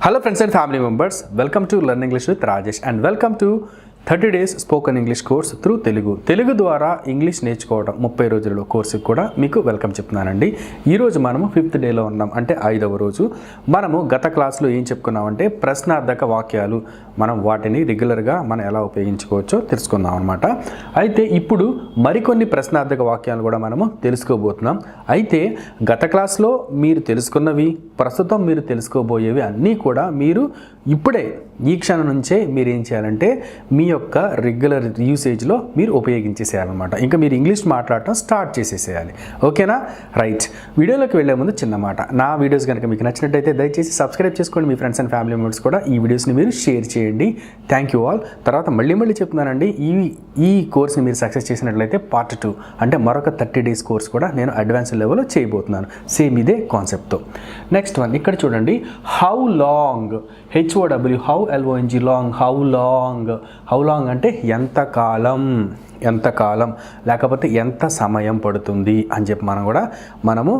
Hello friends and family members, welcome to Learn English with Rajesh and welcome to thirty days spoken English course through Telugu. Telugu ద్వారా English నేర్చుకోవడం ముప్పై రోజులలో కోర్సుకి కూడా మీకు welcome చెప్తున్నానండి. ఈరోజు మనము ఫిఫ్త్ డేలో ఉన్నాం అంటే ఐదవ రోజు. మనము గత క్లాస్లో ఏం చెప్పుకున్నామంటే ప్రశ్నార్థక వాక్యాలు. మనం వాటిని రెగ్యులర్గా మనం ఎలా ఉపయోగించుకోవచ్చో తెలుసుకుందాం అనమాట అయితే ఇప్పుడు మరికొన్ని ప్రశ్నార్థక వాక్యాలు కూడా మనము తెలుసుకోబోతున్నాం. అయితే గత క్లాస్లో మీరు తెలుసుకున్నవి ప్రస్తుతం మీరు తెలుసుకోబోయేవి అన్నీ కూడా మీరు ఇప్పుడే ఈ క్షణం నుంచే మీరు ఏం చేయాలంటే మీ యొక్క రెగ్యులర్ యూసేజ్లో మీరు ఉపయోగించేసేయాలన్నమాట. ఇంకా మీరు ఇంగ్లీష్ మాట్లాడటం స్టార్ట్ చేసేసేయాలి. ఓకేనా? రైట్ వీడియోలోకి వెళ్ళే ముందు చిన్న మాట. నా వీడియోస్ కనుక మీకు నచ్చినట్టయితే దయచేసి సబ్స్క్రైబ్ చేసుకోండి. మీ ఫ్రెండ్స్ అండ్ ఫ్యామిలీ మెంబర్స్ కూడా ఈ వీడియోస్ని మీరు షేర్ చేయండి. థ్యాంక్ యూ ఆల్ తర్వాత మళ్ళీ మళ్ళీ చెప్తున్నానండి. ఈ ఈ కోర్స్ని మీరు సక్సెస్ చేసినట్లయితే పార్ట్ టూ అంటే మరొక థర్టీ డేస్ కోర్స్ కూడా నేను అడ్వాన్స్ లెవెల్లో చేయబోతున్నాను. సేమ్ ఇదే కాన్సెప్ట్తో నెక్స్ట్ వన్ ఇక్కడ చూడండి. How long H H O W how L O N G long how long how long అంటే ఎంత కాలం? ఎంత కాలం? లేకపోతే ఎంత సమయం పడుతుంది? అని చెప్పి మనం కూడా మనము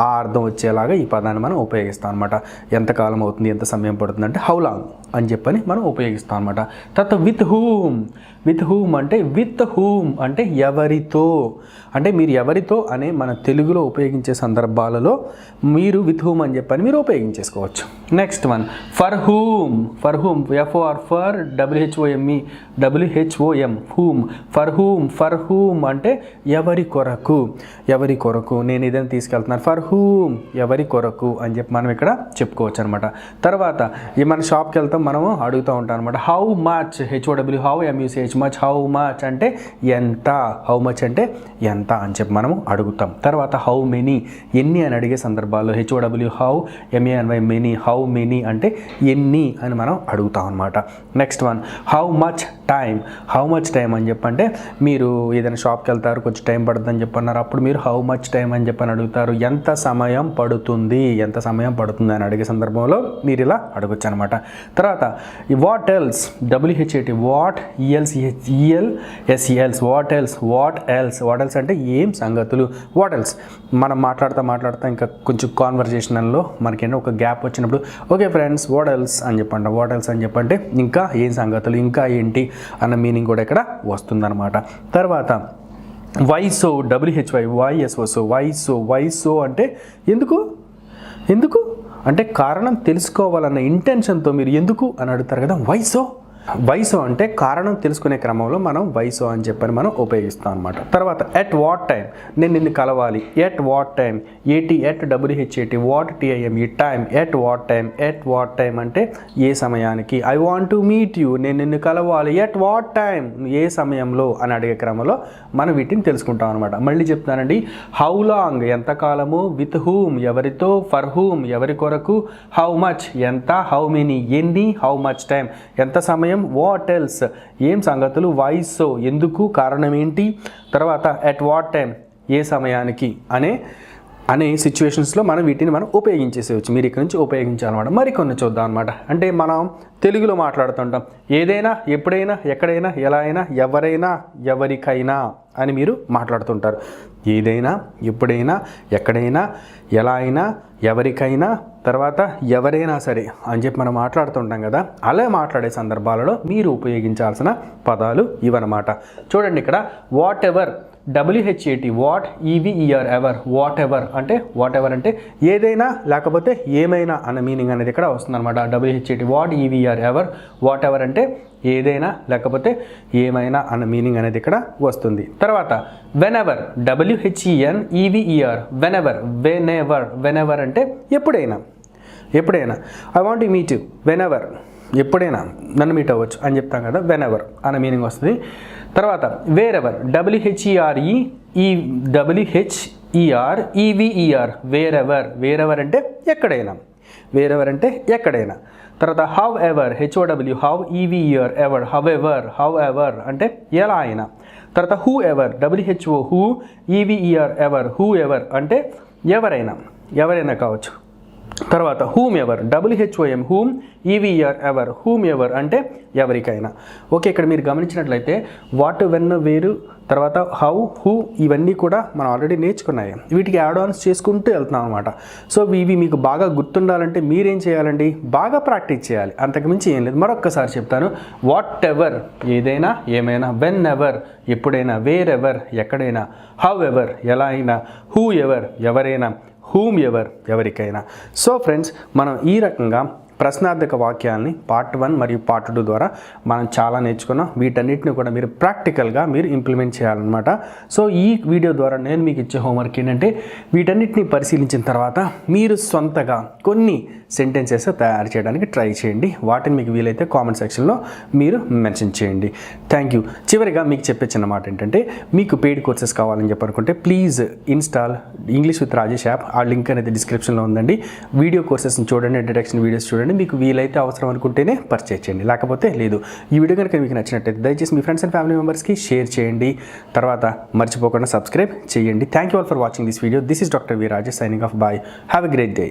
ఆ అర్థం వచ్చేలాగా ఈ పదాన్ని మనం ఉపయోగిస్తాం అనమాట ఎంతకాలం అవుతుంది? ఎంత సమయం పడుతుంది? అంటే హౌ లాంగ్ అని చెప్పని మనం ఉపయోగిస్తాం అనమాట తర్వాత విత్ హూమ్ విత్ హూమ్ అంటే విత్ హూమ్ అంటే ఎవరితో? అంటే మీరు ఎవరితో అనే మన తెలుగులో ఉపయోగించే సందర్భాలలో మీరు విత్ హూమ్ అని చెప్పని మీరు ఉపయోగించేసుకోవచ్చు. Next one for whom for whom F O R for W H O M E W H O M whom for whom for whom అంటే ఎవరి కొరకు? ఎవరి కొరకు? నేను ఏదైనా తీసుకెళ్తున్నాను. ఫర్ హూమ్ ఎవరి కొరకు? అని చెప్పి మనం ఇక్కడ చెప్పుకోవచ్చు అనమాట తర్వాత ఈ మన షాప్కి వెళ్తాం. మనము అడుగుతూ ఉంటాం అనమాట how much H O W how M U C H much how much అంటే ఎంత? హౌ మచ్ అంటే ఎంత అని చెప్పి మనము అడుగుతాం. తర్వాత హౌ మెనీ ఎన్ని అని అడిగే సందర్భాల్లో H O W how M A N Y many how many అంటే ఎన్ని అని మనం అడుగుతాం అనమాట next one how much time how much time అని చెప్పంటే మీరు ఏదైనా షాప్కి వెళ్తారు కొంచెం టైం పడుతుంది అని చెప్పన్నారు. అప్పుడు మీరు హౌ మచ్ టైం అని చెప్పని అడుగుతారు. ఎంత సమయం పడుతుంది? ఎంత సమయం పడుతుంది అని అడిగే సందర్భంలో మీరు ఇలా అడగొచ్చు అనమాట తర్వాత తర్వాత what else W H A T what E L S E E L S E L S what else what else what else అంటే ఏం సంగతులు? వాట్ ఎల్స్ మనం మాట్లాడుతూ మాట్లాడుతూ ఇంకా కొంచెం కాన్వర్జేషన్లో మనకేంటో ఒక గ్యాప్ వచ్చినప్పుడు ఓకే ఫ్రెండ్స్ వాట్ ఎల్స్ అని చెప్పండి. వాట్ ఎల్స్ అని చెప్పంటే ఇంకా ఏం సంగతులు? ఇంకా ఏంటి? అన్న మీనింగ్ కూడా ఇక్కడ వస్తుందన్నమాట. తర్వాత వైసో డబ్ల్యూహెచ్వై వైఎస్ఓసో వైసో వైసో అంటే ఎందుకు? ఎందుకు? అంటే కారణం తెలుసుకోవాలన్న ఇంటెన్షన్తో మీరు ఎందుకు అని అడుగుతారు కదా? వైసో వైసో అంటే కారణం తెలుసుకునే క్రమంలో మనం వయసు అని చెప్పని మనం ఉపయోగిస్తాం అనమాట తర్వాత ఎట్ వాట్ టైం నేను నిన్ను కలవాలి. At what time A T at W H A T what T I M E time at what time at what time అంటే ఏ సమయానికి? I want to meet you నేను నిన్ను కలవాలి. ఎట్ వాట్ టైం ఏ సమయంలో? అని అడిగే క్రమంలో మనం వీటిని తెలుసుకుంటాం అనమాట మళ్ళీ చెప్తానండి హౌ లాంగ్ ఎంతకాలము విత్ హూమ్ ఎవరితో? ఫర్ హూమ్ ఎవరి కొరకు? హౌ మచ్ ఎంత? హౌ మెనీ ఎన్ని? హౌ మచ్ టైం ఎంత సమయం? వాట్ ఎల్స్ ఏం సంగతులు? వాయిస్ ఎందుకు? కారణం ఏంటి? తర్వాత ఎట్ వాట్ టైం ఏ సమయానికి? అనే అనే సిచ్యువేషన్స్లో మనం వీటిని మనం ఉపయోగించేసేవచ్చు మీరు ఇక్కడ నుంచి ఉపయోగించాలన్నమాట. మరికొన్ని చూద్దాం అనమాట అంటే మనం తెలుగులో మాట్లాడుతుంటాం. ఏదైనా ఎప్పుడైనా ఎక్కడైనా ఎలా అయినా ఎవరైనా ఎవరికైనా అని మీరు మాట్లాడుతుంటారు. ఏదైనా ఎప్పుడైనా ఎక్కడైనా ఎలా అయినా ఎవరికైనా తర్వాత ఎవరైనా సరే అని చెప్పి మనం మాట్లాడుతుంటాం కదా అలా మాట్లాడే సందర్భాలలో మీరు ఉపయోగించాల్సిన పదాలు ఇవన్నమాట. చూడండి ఇక్కడ whatever W H A T what E V E R ever whatever అంటే వాట్ ఎవర్ అంటే ఏదైనా లేకపోతే ఏమైనా అన్న మీనింగ్ అనేది ఇక్కడ వస్తుందన్నమాట. W H A T what E V R ever whatever అంటే ఏదైనా లేకపోతే ఏమైనా అన్న మీనింగ్ అనేది ఇక్కడ వస్తుంది. తర్వాత whenever W H E N E V E R whenever whenever whenever అంటే ఎప్పుడైనా. ఎప్పుడైనా. I want meet you whenever ఎప్పుడైనా. నన్ను మీట్ అవ్వచ్చు అని చెప్తాం కదా వెన్ ఎవర్ అనే మీనింగ్ వస్తుంది. తర్వాత వేరెవర్ డబ్ల్యూహెచ్ఈఆర్ఈ ఈ డబ్ల్యూహెచ్ఈఆర్ ఈవిఈఆర్ వేరెవర్ వేరెవర్ అంటే ఎక్కడైనా వేరెవర్ అంటే ఎక్కడైనా. తర్వాత however H O W how E V E R ever however however అంటే ఎలా అయినా. తర్వాత whoever W H O who E V E R ever whoever అంటే ఎవరైనా ఎవరైనా కావచ్చు. తర్వాత whomever W H O M whom E V R ever whomever అంటే ఎవరికైనా. ఓకే ఇక్కడ మీరు గమనించినట్లయితే వాట్ వెన్ వేరు తర్వాత హౌ హూ ఇవన్నీ కూడా మనం ఆల్రెడీ నేర్చుకున్నాయి. వీటికి యాడ్ ఆన్స్ చేసుకుంటూ వెళ్తున్నాం అనమాట సో ఇవి మీకు బాగా గుర్తుండాలంటే మీరేం చేయాలండి? బాగా ప్రాక్టీస్ చేయాలి. అంతకుమించి ఏం లేదు. మరొక్కసారి చెప్తాను. వాట్ ఎవర్ ఏదైనా ఏమైనా వెన్ ఎవర్ ఎప్పుడైనా వేర్ ఎవర్ ఎక్కడైనా హౌ ఎవర్ ఎలా అయినా హూ ఎవర్ ఎవరైనా హూమ్ ఎవర్ ఎవరికైనా. సో ఫ్రెండ్స్ మనం ఈ రకంగా ప్రశ్నార్థక వాక్యాల్ని పార్ట్ వన్ మరియు పార్ట్ టూ ద్వారా మనం చాలా నేర్చుకున్నాం. వీటన్నిటిని కూడా మీరు ప్రాక్టికల్గా మీరు ఇంప్లిమెంట్ చేయాలన్నమాట. సో ఈ వీడియో ద్వారా నేను మీకు ఇచ్చే హోంవర్క్ ఏంటంటే వీటన్నిటిని పరిశీలించిన తర్వాత మీరు సొంతగా కొన్ని సెంటెన్సెస్ తయారు చేయడానికి ట్రై చేయండి. వాటిని మీకు వీలైతే కామెంట్ సెక్షన్లో మీరు మెన్షన్ చేయండి. Thank you. చివరిగా మీకు చెప్పే చిన్న మాట ఏంటంటే మీకు పెయిడ్ కోర్సెస్ కావాలని చెప్పనుకుంటే please install English with Rajesh app. ఆ లింక్ అనేది డిస్క్రిప్షన్లో ఉందండి. వీడియో కోర్సెస్ని చూడండి ఇంట్రడక్షన్ వీడియోస్ చూడండి. చూడండి మీకు వీలైతే అవసరం అనుకుంటేనే పర్చేజ్ చేయండి. లేకపోతే లేదు. ఈ వీడియో కనుక మీకు నచ్చినట్టయితే దయచేసి మీ ఫ్రెండ్స్ అండ్ ఫ్యామిలీ మెంబర్స్కి షేర్ చేయండి. తర్వాత మర్చిపోకుండా సబ్స్క్రైబ్ చేయండి. Thank you all for watching this video this is doctor V Rajesh signing off bye have a great day